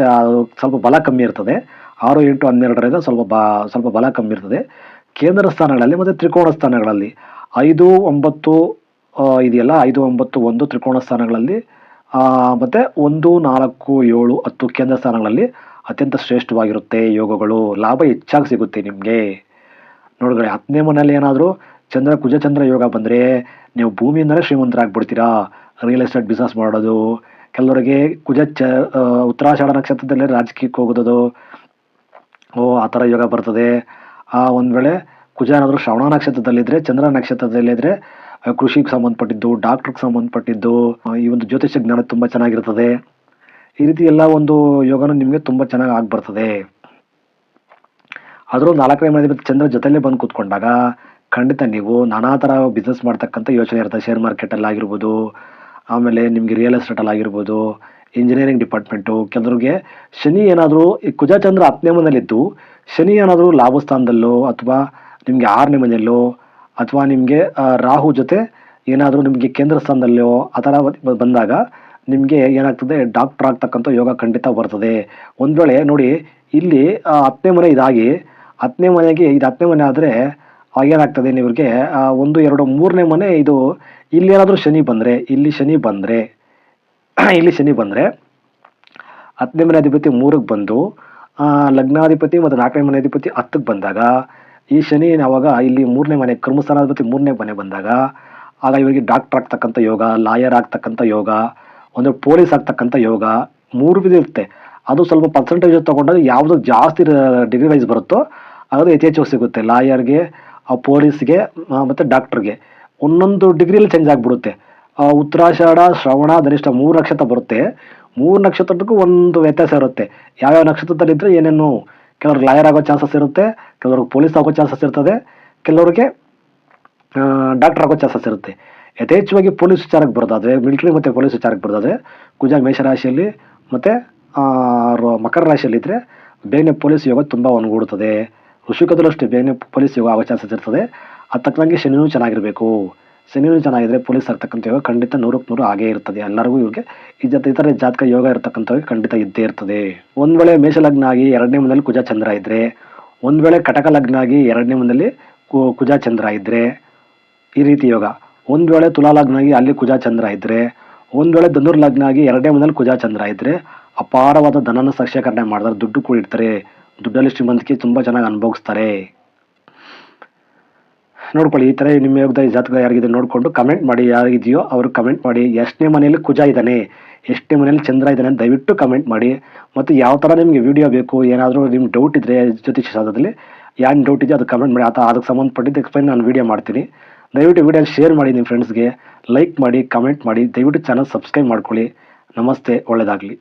S1: ಸ್ವಲ್ಪ ಬಲ ಕಮ್ಮಿ ಇರ್ತದೆ. ಆರು ಎಂಟು ಹನ್ನೆರಡರಿಂದ ಸ್ವಲ್ಪ ಬಾ, ಸ್ವಲ್ಪ ಬಲ ಕಮ್ಮಿ ಇರ್ತದೆ. ಕೇಂದ್ರ ಸ್ಥಾನಗಳಲ್ಲಿ ಮತ್ತು ತ್ರಿಕೋಣ ಸ್ಥಾನಗಳಲ್ಲಿ ಐದು, ಒಂಬತ್ತು ಇದೆಯಲ್ಲ, ಐದು, ಒಂಬತ್ತು, ಒಂದು ತ್ರಿಕೋಣ ಸ್ಥಾನಗಳಲ್ಲಿ ಮತ್ತೆ ಒಂದು, ನಾಲ್ಕು, ಏಳು, ಹತ್ತು ಕೇಂದ್ರ ಸ್ಥಾನಗಳಲ್ಲಿ ಅತ್ಯಂತ ಶ್ರೇಷ್ಠವಾಗಿರುತ್ತೆ ಯೋಗಗಳು. ಲಾಭ ಹೆಚ್ಚಾಗಿ ಸಿಗುತ್ತೆ ನಿಮಗೆ. ನೋಡ್ಕೊಳ್ಳಿ ಹತ್ತನೇ ಮನೆಯಲ್ಲಿ ಏನಾದರೂ ಚಂದ್ರ, ಕುಜಚಂದ್ರ ಯೋಗ ಬಂದರೆ ನೀವು ಭೂಮಿಯಿಂದಲೇ ಶ್ರೀಮಂತರಾಗ್ಬಿಡ್ತೀರಾ. ರಿಯಲ್ ಎಸ್ಟೇಟ್ ಬಿಸ್ನೆಸ್ ಮಾಡೋದು, ಕೆಲವರಿಗೆ ಕುಜ ಚ ಉತ್ತರಾಷಾಢ ನಕ್ಷತ್ರದಲ್ಲೇ ರಾಜಕೀಯಕ್ಕೆ ಹೋಗೋದು ಓ, ಆ ಥರ ಯೋಗ ಬರ್ತದೆ. ಆ, ಒಂದು ವೇಳೆ ಕುಜ ಏನಾದರೂ ಶ್ರವಣ ನಕ್ಷತ್ರದಲ್ಲಿದ್ದರೆ ಚಂದ್ರ ನಕ್ಷತ್ರದಲ್ಲಿದ್ದರೆ ಕೃಷಿಗೆ ಸಂಬಂಧಪಟ್ಟಿದ್ದು ಡಾಕ್ಟ್ರಿಗೆ ಸಂಬಂಧಪಟ್ಟಿದ್ದು ಈ ಒಂದು ಜ್ಯೋತಿಷ್ಯ ಜ್ಞಾನ ತುಂಬ ಚೆನ್ನಾಗಿರ್ತದೆ. ಈ ರೀತಿ ಎಲ್ಲ ಒಂದು ಯೋಗನೂ ನಿಮಗೆ ತುಂಬ ಚೆನ್ನಾಗಿ ಆಗಿ ಬರ್ತದೆ ಆದರೂ ನಾಲ್ಕನೇ ಮನೆ ಚಂದ್ರ ಜೊತೆಲೇ ಬಂದು ಕೂತ್ಕೊಂಡಾಗ ಖಂಡಿತ ನೀವು ನಾನಾ ಥರ ಬಿಸ್ನೆಸ್ ಮಾಡ್ತಕ್ಕಂಥ ಯೋಚನೆ ಇರ್ತದೆ ಶೇರ್ ಮಾರ್ಕೆಟಲ್ಲಿ ಆಗಿರ್ಬೋದು, ಆಮೇಲೆ ನಿಮಗೆ ರಿಯಲ್ ಎಸ್ಟೇಟಲ್ಲಿ ಆಗಿರ್ಬೋದು ಇಂಜಿನಿಯರಿಂಗ್ ಡಿಪಾರ್ಟ್ಮೆಂಟು ಕೆಲವ್ರಿಗೆ ಶನಿ ಏನಾದರೂ ಈ ಕುಜ ಚಂದ್ರ ಹತ್ತನೇ ಮನೆಯಲ್ಲಿದ್ದು ಶನಿ ಏನಾದರೂ ಲಾಭ ಸ್ಥಾನದಲ್ಲೋ ಅಥವಾ ನಿಮಗೆ ಆರನೇ ಮನೆಯಲ್ಲೋ ಅಥವಾ ನಿಮಗೆ ರಾಹು ಜೊತೆ ಏನಾದರೂ ನಿಮಗೆ ಕೇಂದ್ರ ಸ್ಥಾನದಲ್ಲೋ ಆ ಥರ ಬಂದಾಗ ನಿಮಗೆ ಏನಾಗ್ತದೆ? ಡಾಕ್ಟರ್ ಆಗ್ತಕ್ಕಂಥ ಯೋಗ ಖಂಡಿತ ಬರ್ತದೆ. ಒಂದು ವೇಳೆ ನೋಡಿ, ಇಲ್ಲಿ ಹತ್ತನೇ ಮನೆ ಇದಾಗಿ ಹತ್ತನೇ ಮನೆಗೆ, ಇದು ಹತ್ತನೇ ಮನೆ ಆದರೆ ಏನಾಗ್ತದೆ ನಿಮಗೆ ಒಂದು, ಎರಡು, ಮೂರನೇ ಮನೆ ಇದು, ಇಲ್ಲಿ ಏನಾದರೂ ಶನಿ ಬಂದರೆ, ಇಲ್ಲಿ ಶನಿ ಬಂದರೆ, ಇಲ್ಲಿ ಶನಿ ಬಂದರೆ ಹತ್ತನೇ ಮನೆ ಅಧಿಪತಿ ಮೂರಕ್ಕೆ ಬಂದು ಲಗ್ನಾಧಿಪತಿ ಮತ್ತು ನಾಲ್ಕನೇ ಮನೆ ಅಧಿಪತಿ ಹತ್ತಕ್ಕೆ ಬಂದಾಗ, ಈ ಶನಿ ಯಾವಾಗ ಇಲ್ಲಿ ಮೂರನೇ ಮನೆ ಕರ್ಮಸ್ಥಾನಾಧಿಪತಿ ಮೂರನೇ ಮನೆ ಬಂದಾಗ, ಆಗ ಇವರಿಗೆ ಡಾಕ್ಟರ್ ಆಗ್ತಕ್ಕಂಥ ಯೋಗ ಲಾಯರ್ ಆಗ್ತಕ್ಕಂಥ ಯೋಗ ಒಂದು ಪೊಲೀಸ್ ಆಗ್ತಕ್ಕಂಥ ಯೋಗ ಮೂರು ವಿಧ ಇರುತ್ತೆ. ಅದು ಸ್ವಲ್ಪ ಪರ್ಸೆಂಟೇಜ್ ತಗೊಂಡಾಗ ಯಾವುದು ಜಾಸ್ತಿ ಡಿಗ್ರಿ ವೈಸ್ ಬರುತ್ತೋ ಅದು ಹೆಚ್ಚು ಸಿಗುತ್ತೆ. ಲಾಯರ್ಗೆ ಪೊಲೀಸ್ಗೆ ಮತ್ತು ಡಾಕ್ಟ್ರಿಗೆ ಒಂದೊಂದು ಡಿಗ್ರಿಯಲ್ಲಿ ಚೇಂಜ್ ಆಗಿಬಿಡುತ್ತೆ. ಉತ್ತರಾಷಾಢ, ಶ್ರವಣ, ಧನಿಷ್ಠ ಮೂರು ನಕ್ಷತ್ರ ಬರುತ್ತೆ. ಮೂರು ನಕ್ಷತ್ರಕ್ಕೂ ಒಂದು ವ್ಯತ್ಯಾಸ ಇರುತ್ತೆ. ಯಾವ್ಯಾವ ನಕ್ಷತ್ರದಲ್ಲಿದ್ದರೆ ಏನೇನು ಕೆಲವ್ರಿಗೆ ಲಾಯರ್ ಆಗೋ ಚಾನ್ಸಸ್ ಇರುತ್ತೆ, ಕೆಲವ್ರಿಗೆ ಪೊಲೀಸ್ ಆಗೋ ಚಾನ್ಸಸ್ ಇರ್ತದೆ, ಕೆಲವ್ರಿಗೆ ಡಾಕ್ಟ್ರ್ ಆಗೋ ಚಾನ್ಸಸ್ ಇರುತ್ತೆ. ಯಥೇಚ್ಛವಾಗಿ ಪೊಲೀಸ್ ವಿಚಾರಕ್ಕೆ ಬರೋದಾದರೆ, ಮಿಲಿಟ್ರಿ ಮತ್ತು ಪೊಲೀಸ್ ವಿಚಾರಕ್ಕೆ ಬರೋದಾದ್ರೆ ಕುಜ ಮೇಷರಾಶಿಯಲ್ಲಿ ಮತ್ತು ಮಕರ ರಾಶಿಯಲ್ಲಿದ್ದರೆ ಬೇಗನೆ ಪೊಲೀಸ್ ಯೋಗ ತುಂಬ ಒಣಗೂಡುತ್ತದೆ. ಋಷಿಕದಲ್ಲೂ ಅಷ್ಟೇ ಬೇಗನೆ ಪೊಲೀಸ್ ಯೋಗ ಚಾನ್ಸಸ್ ಇರ್ತದೆ. ಅದು ತಕ್ಕಂಗೆ ಶನಿನೂ ಚೆನ್ನಾಗಿರಬೇಕು. ಶನಿನೂ ಚೆನ್ನಾಗಿದ್ರೆ ಪೊಲೀಸ್ ಇರ್ತಕ್ಕಂಥ ಯೋಗ ಖಂಡಿತ ನೂರಕ್ಕೆ ನೂರು ಆಗೇ ಇರ್ತದೆ. ಎಲ್ಲರಿಗೂ ಇವ್ರಿಗೆ ಈ ಜೊತೆ ಇತರ ಜಾತಕ ಯೋಗ ಇರತಕ್ಕಂಥವ್ರಿಗೆ ಖಂಡಿತ ಇದ್ದೇ ಇರ್ತದೆ. ಒಂದು ವೇಳೆ ಮೇಷಲಗ್ನ ಆಗಿ ಎರಡನೇ ಮನೇಲಿ ಕುಜ ಚಂದ್ರ ಇದ್ದರೆ ಒಂದು ವೇಳೆ ಕಟಕ ಲಗ್ನ ಆಗಿ ಎರಡನೇ ಮನೇಲಿ ಕು- ಕುಜ ಚಂದ್ರ ಇದ್ದರೆ ಈ ರೀತಿ ಯೋಗ. ಒಂದು ವೇಳೆ ತುಲಾ ಲಗ್ನ ಆಗಿ ಅಲ್ಲಿ ಕುಜಾ ಚಂದ್ರ ಇದ್ದರೆ ಒಂದು ವೇಳೆ ಧನುರ್ ಎರಡನೇ ಮನೆಯಲ್ಲಿ ಕುಜಾ ಚಂದ್ರ ಇದ್ದರೆ ಅಪಾರವಾದ ಧನನ ಸಕ್ಷೇಕರಣೆ ಮಾಡಿದ್ರೆ ದುಡ್ಡು ಕೂಡಿಡ್ತಾರೆ. ದುಡ್ಡಲ್ಲಿ ಶ್ರೀಮಂತಿಕೆ ತುಂಬ ಚೆನ್ನಾಗಿ ಅನುಭವಿಸ್ತಾರೆ. ನೋಡ್ಕೊಳ್ಳಿ, ಈ ಥರ ನಿಮ್ಮ ಯೋಗದ ಜಾತಕ ಯಾರಿಗಿದೆ ನೋಡಿಕೊಂಡು ಕಮೆಂಟ್ ಮಾಡಿ, ಯಾರಿಗಿದೆಯೋ ಅವರು ಕಮೆಂಟ್ ಮಾಡಿ, ಎಷ್ಟನೇ ಮನೆಯಲ್ಲಿ ಕುಜ ಇದ್ದಾನೆ, ಎಷ್ಟನೇ ಮನೆಯಲ್ಲಿ ಚಂದ್ರ ಇದ್ದಾನೆ ದಯವಿಟ್ಟು ಕಮೆಂಟ್ ಮಾಡಿ. ಮತ್ತು ಯಾವ ಥರ ನಿಮಗೆ ವಿಡಿಯೋ ಬೇಕು, ಏನಾದರೂ ನಿಮ್ಮ ಡೌಟ್ ಇದ್ದರೆ ಜ್ಯೋತಿಷ್ಯ ಶಾಸ್ತ್ರದಲ್ಲಿ ಏನು ಡೌಟ್ ಇದೆಯೋ ಅದು ಕಮೆಂಟ್ ಮಾಡಿ, ಆತ ಅದಕ್ಕೆ ಸಂಬಂಧಪಟ್ಟಿದ್ದು ಎಕ್ಸ್ಪ್ಲೈನ್ ನಾನು ವಿಡಿಯೋ ಮಾಡ್ತೀನಿ. ದಯವಿಟ್ಟು ವಿಡಿಯೋ ಶೇರ್ ಮಾಡಿ ನಿಮ್ಮ ಫ್ರೆಂಡ್ಸ್ಗೆ ಲೈಕ್ ಮಾಡಿ ಕಮೆಂಟ್ ಮಾಡಿ, ದಯವಿಟ್ಟು ಚಾನಲ್ ಸಬ್ಸ್ಕ್ರೈಬ್ ಮಾಡ್ಕೊಳ್ಳಿ. ನಮಸ್ತೆ ಒಳ್ಳೆಯದಾಗಲಿ